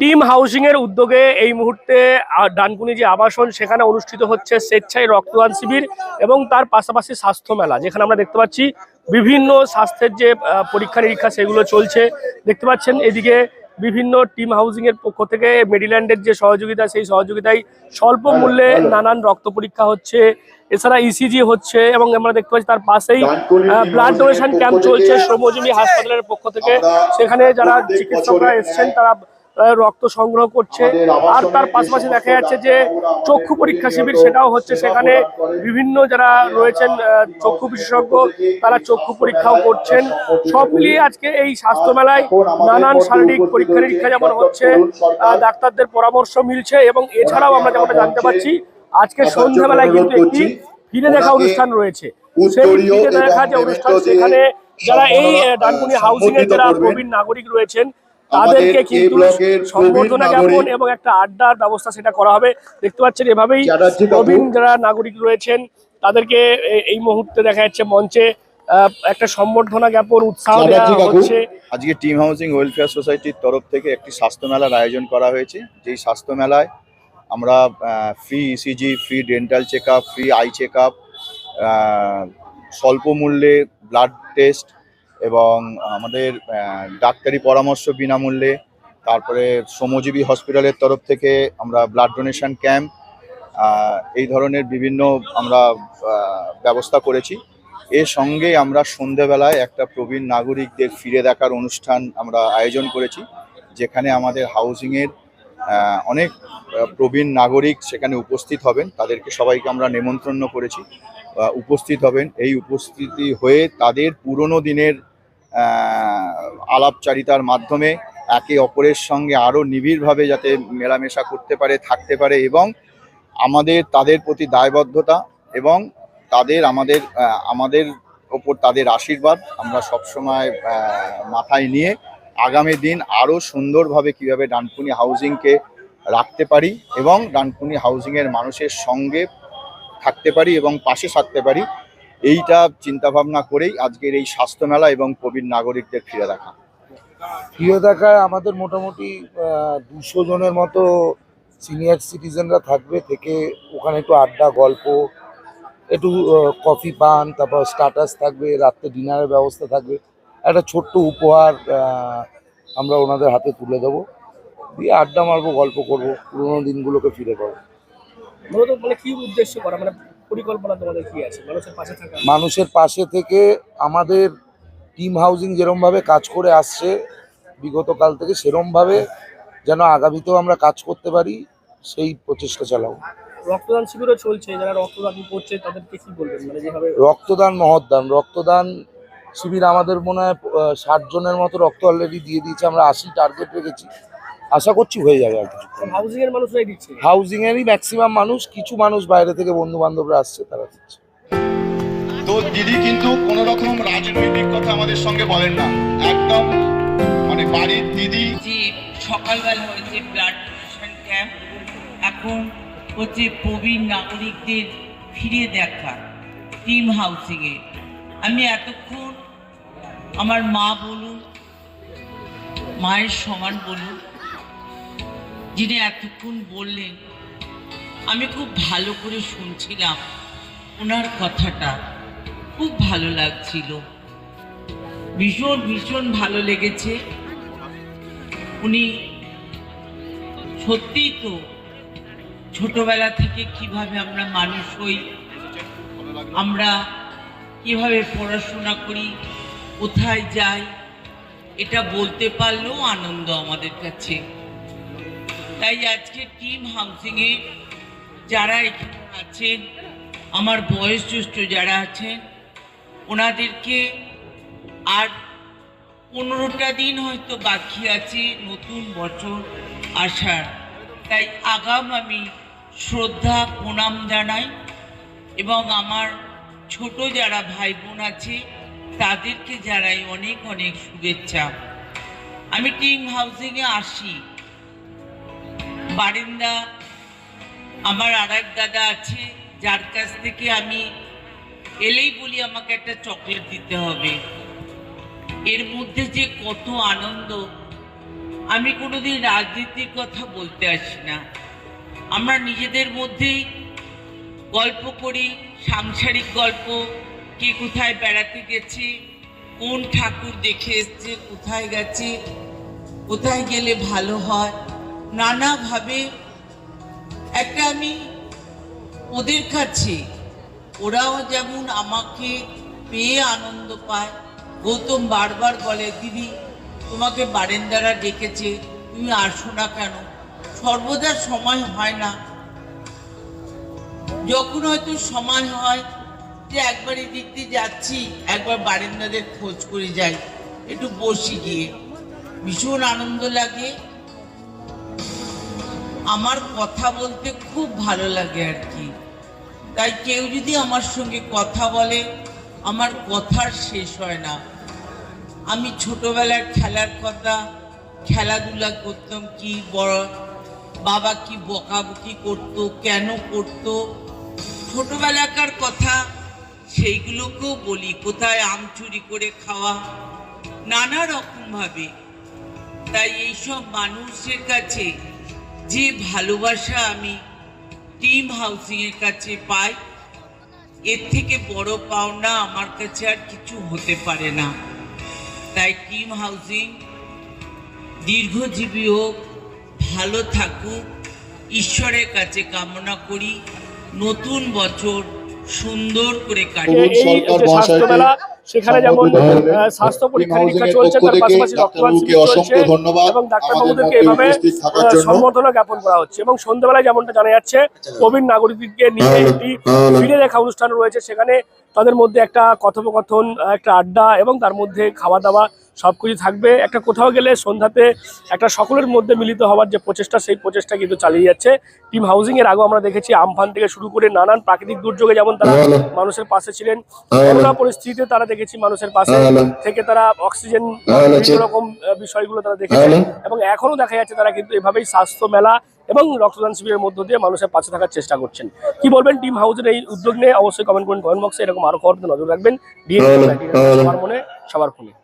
Team housing এর উদ্যোগে এই মুহূর্তে ডানকুনি যে আবাসন, সেখানে অনুষ্ঠিত হচ্ছে স্বেচ্ছায় রক্তদান শিবির এবং তার পাশাপাশি স্বাস্থ্য মেলা, যেখানে আমরা দেখতে পাচ্ছি বিভিন্ন স্বাস্থ্যের যে পরীক্ষা নিরীক্ষা সেগুলো চলছে। দেখতে পাচ্ছেন, এদিকে বিভিন্ন টিম হাউসিং এর পক্ষ থেকে মেডিল্যান্ডের যে সহযোগিতা সেই সহযোগিতায় স্বল্প মূল্যে নানান রক্ত পরীক্ষা হচ্ছে। এছাড়া ইসিজি হচ্ছে এবং আমরা দেখতে পাচ্ছি তার পাশেই ব্লাড ডোনেশন ক্যাম্প চলছে। শ্রমজীবী হাসপাতালের পক্ষ থেকে সেখানে যারা চিকিৎসকরা এসছেন তারা রক্ত সংগ্রহ করছে। আর তার পাশাপাশি দেখা যাচ্ছে যে চক্ষু পরীক্ষা শিবির সেটাও হচ্ছে সেখানে বিভিন্ন যারা রয়েছেন চক্ষু বিশেষজ্ঞ তারা চক্ষু পরীক্ষাও করছেন। সব মিলিয়ে আজকে এই স্বাস্থ্য মেলায় নানান শারীরিক পরীক্ষা নিরীক্ষা যেমন হচ্ছে ডাক্তারদের পরামর্শ মিলছে এবং এছাড়াও আমরা যেমনটা জানতে পারছি আজকে সন্ধ্যাবেলায় কিন্তু একটি ফিরে দেখা অনুষ্ঠান রয়েছে। সেই ফিরে দেখা যে অনুষ্ঠান সেখানে যারা এই ডানকুনি হাউসিং এর যারা প্রবীণ নাগরিক রয়েছেন তাদেরকে কিন্তু সম্বর্ধনা জ্ঞাপন এবং একটা আড্ডার ব্যবস্থা সেটা করা হবে। দেখতে পাচ্ছেন এভাবেই প্রবীণ যারা নাগরিক রয়েছেন তাদেরকে এই মুহূর্তে দেখা যাচ্ছে মঞ্চে একটা সম্বর্ধনা জ্ঞাপন উৎসাহ দেওয়া হচ্ছে। আজকে টিম হাউসিং ওয়েলফেয়ার সোসাইটির তরফ থেকে একটি স্বাস্থ্য মেলার আয়োজন করা হয়েছে। যেই স্বাস্থ্য মেলায় আমরা free ECG free dental check up free eye check up স্বল্প মূল্যে ব্লাড টেস্ট এবং আমাদের ডাক্তারি পরামর্শ বিনামূল্যে, তারপরে শ্রমজীবী হসপিটালের তরফ থেকে আমরা ব্লাড ডোনেশন ক্যাম্প এই ধরনের বিভিন্ন আমরা ব্যবস্থা করেছি। এর সঙ্গে আমরা সন্ধেবেলায় একটা প্রবীণ নাগরিকদের ফিরে দেখার অনুষ্ঠান আমরা আয়োজন করেছি, যেখানে আমাদের হাউজিংয়ের অনেক প্রবীণ নাগরিক সেখানে উপস্থিত হবেন। তাদেরকে সবাইকে আমরা নেমন্ত্রণ করেছি। উপস্থিত হবেন। এই উপস্থিতি হয়ে তাদের পুরনো দিনের আলাপচারিতার মাধ্যমে একে অপরের সঙ্গে আরও নিবিড়ভাবে যাতে মেলামেশা করতে পারে, থাকতে পারে এবং আমাদের, তাদের প্রতি দায়বদ্ধতা এবং তাদের, আমাদের আমাদের ওপর তাদের আশীর্বাদ আমরা সবসময় মাথায় নিয়ে আগামী দিন আরও সুন্দরভাবে কীভাবে ডানকুনি হাউজিংকে রাখতে পারি এবং ডানকুনি হাউজিংয়ের মানুষের সঙ্গে থাকতে পারি এবং পাশে থাকতে পারি এইটা চিন্তাভাবনা করেই আজকের এই স্বাস্থ্য মেলা এবং প্রবীণ নাগরিকদের ফিরে দেখা। প্রিয় দেখায় আমাদের মোটামুটি দুশো জনের মতো সিনিয়র সিটিজেনরা থাকবে থেকে ওখানে একটু আড্ডা গল্প একটু কফি পান তারপর স্টাটাস থাকবে রাত্রে ডিনারের ব্যবস্থা থাকবে। একটা ছোট্ট উপহার আমরা ওনাদের হাতে তুলে দেবো। দিয়ে আড্ডা মারবো গল্প করব পুরোনো দিনগুলোকে ফিরে পাবো। মূলত মানে কি উদ্দেশ্য করা? মানে পরিকল্পনা তোমাদের কি আছে? মানুষের পাশে থাকা। মানুষের পাশে থেকে আমাদের টিম হাউজিং যেরমভাবে কাজ করে আসছে বিগত কাল থেকে সেরমভাবে যেন আগামীতেও আমরা কাজ করতে পারি সেই প্রচেষ্টা চালাবো। রক্তদান শিবিরও চলছে যারা রক্তদান করছে তাদেরকে কি বলবেন? মানে যেভাবে রক্তদান মহৎদান রক্তদান শিবির আমাদের মনে হয় ষাট জনের মতো রক্ত অলরেডি দিয়ে দিয়েছে আমরা আশি টার্গেট রেখেছি। আশা করছি হয়ে যাবে আর কিছু। হাউসিং এর মানুষরাই দিচ্ছে। হাউজিং এরই ম্যাক্সিমাম মানুষ কিছু মানুষ বাইরে থেকে বন্ধু বান্ধবরা আসছে তারা দিচ্ছে। তো দিদি কিন্তু কোন রকম রাজনৈতিক কথা আমাদের সঙ্গে বলেন না। একদম মানে বাড়ির দিদি। যে সকালবেলা হয়েছে ব্লাড ডোনেশন ক্যাম্প এখন হচ্ছে প্রবীণ নাগরিকদের ফিরে দেখা টিম হাউসিংয়ে আমি এতক্ষণ আমার মা বলুন মায়ের সমান বলুন যিনি এতক্ষণ বললেন, আমি খুব ভালো করে শুনছিলাম ওনার কথাটা। খুব ভালো লাগছিল। ভীষণ ভীষণ ভালো লেগেছে। উনি সত্যিই তো ছোটবেলা থেকে কীভাবে আমরা মানুষ হই, আমরা কীভাবে পড়াশোনা করি, কোথায় যাই, এটা বলতে পারলেও আনন্দ আমাদের কাছে। তাই আজকে টিম হাউসিংয়ে যারা এখানে আছেন, আমার বয়োজ্যেষ্ঠ যারা আছেন, ওনাদেরকে আর পনেরোটা দিন হয়তো বাকি আছে নতুন বছর আসার। তাই আগাম আমি শ্রদ্ধা, প্রণাম জানাই এবং আমার ছোট যারা ভাই বোন আছে, তাদেরকে জানাই অনেক অনেক শুভেচ্ছা। আমি টিম হাউসিংয়ে আসি। বারিন্দা, আমার আর এক দাদা আছে, যার কাছ থেকে আমি এলেই বলি আমাকে একটা চকলেট দিতে হবে। এর মধ্যে যে কত আনন্দ, আমি কোনোদিন রাজনীতির কথা বলতে আসি না। আমরা নিজেদের মধ্যেই গল্প করি, সাংসারিক গল্প, কে কোথায় বেড়াতে গেছে, কোন ঠাকুর দেখে এসছে, কোথায় গেছে, কোথায় গেলে ভালো হয়। নানাভাবে একটা আমি ওদের কাছে ওরাও যেমন আমাকে পেয়ে আনন্দ পায়। গৌতম বারবার বলে, দিদি, তোমাকে বারেন্দারা ডেকেছে, তুমি আসো না কেন? সর্বদা সময় হয় না। যখন হয়তো সময় হয় যে একবার এদিক দিয়ে যাচ্ছি, একবার বারেন্দাদের খোঁজ করে যাই, একটু বসি গিয়ে। ভীষণ আনন্দ লাগে। আমার কথা বলতে খুব ভালো লাগে আর কি। তাই কেউ যদি আমার সঙ্গে কথা বলে, আমার কথার শেষ হয় না। আমি ছোটবেলার খেলার কথা, খেলাধুলা করতাম, কি বড়, বাবা কি বকাবকি করতো, কেন করতো, ছোটবেলাকার কথা সেইগুলোকেও বলি, কোথায় আম চুরি করে খাওয়া, নানা রকমভাবে। তাই এইসব মানুষের কাছে যে ভালোবাসা আমি টিম হাউসিং এর কাছে পাই এর থেকে বড় পাওনা আমার কাছে আর কিছু হতে পারে না। তাই টিম হাউসিং দীর্ঘজীবী হোক ভালো থাকুক ঈশ্বরের কাছে কামনা করি। নতুন বছর সুন্দর করে কাটুক। সেখানে যেমন স্বাস্থ্য পরীক্ষা নিরীক্ষা চলছে তার পাশাপাশি রক্তদান শিবির চলছে এবং ডাক্তারবাবুদেরকে এভাবে সম্বর্ধনা জ্ঞাপন করা হচ্ছে এবং সন্ধ্যাবেলায় যেমনটা জানা যাচ্ছে প্রবীণ নাগরিকদেরকে নিয়ে একটি ফিরে দেখা অনুষ্ঠান রয়েছে। সেখানে তাদের মধ্যে একটা কথোপকথন একটা আড্ডা এবং তার মধ্যে খাওয়া দাওয়া সবকিছু থাকবে। একটা কোথাও গেলে সন্ধ্যাতে একটা সকলের মধ্যে মিলিত হওয়ার যে প্রচেষ্টা সেই প্রচেষ্টা কিন্তু চালিয়ে যাচ্ছে। টিম হাউজিং এর আগেও আমরা দেখেছি আমফান থেকে শুরু করে নানান প্রাকৃতিক দুর্যোগে যেমন তারা মানুষের পাশে ছিলেন করোনা পরিস্থিতিতে তারা দেখেছি মানুষের পাশে থেকে তারা অক্সিজেন বিভিন্ন রকম বিষয়গুলো তারা দেখেছে এবং এখনও দেখা যাচ্ছে তারা কিন্তু এভাবেই স্বাস্থ্য মেলা এবং রক্তদান শিবিরের মধ্য দিয়ে মানুষের পাশে থাকার চেষ্টা করছেন। কি বলবেন টিম হাউসের এই উদ্যোগ নিয়ে? অবশ্যই কমেন্ট করুন কমেন্ট বক্সে এরকম আরও খবর নজর রাখবেন। ডিএনএ সবার মনে সবার ফোনে।